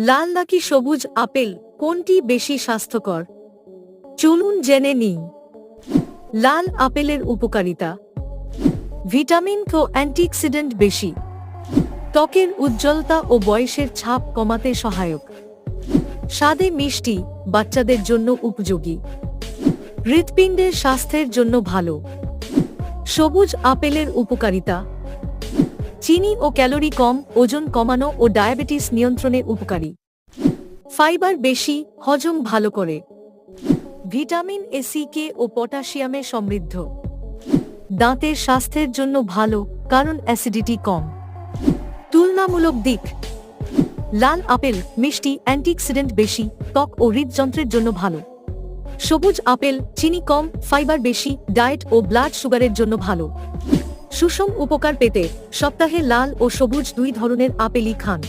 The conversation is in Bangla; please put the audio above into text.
লাল নাকি সবুজ আপেল, কোনটি বেশি স্বাস্থ্যকর? চলুন জেনে নিই। লাল আপেলের উপকারিতা। ভিটামিন ও অ্যান্টিঅক্সিডেন্ট বেশি। ত্বকের উজ্জ্বলতা ও বয়সের ছাপ কমাতে সহায়ক। স্বাদে মিষ্টি, বাচ্চাদের জন্য উপযোগী। হৃৎপিণ্ডের স্বাস্থ্যের জন্য ভালো। সবুজ আপেলের উপকারিতা। চিনি ও ক্যালোরি কম, ওজন কমানো ও ডায়াবেটিস নিয়ন্ত্রণে উপকারী। ফাইবার বেশি, হজম ভালো করে। ভিটামিন এ, সি, কে ও পটাশিয়ামে সমৃদ্ধ। দাঁতের স্বাস্থ্যের জন্য ভালো, কারণ অ্যাসিডিটি কম। তুলনামূলক দিক। লাল আপেল, মিষ্টি, অ্যান্টিঅক্সিডেন্ট বেশি, ত্বক ও হৃদযন্ত্রের জন্য ভালো। সবুজ আপেল, চিনি কম, ফাইবার বেশি, ডায়েট ও ব্লাড সুগারের জন্য ভালো। সুষম উপকার পেতে সপ্তাহে লাল ও সবুজ দুই ধরনের আপেলই খান।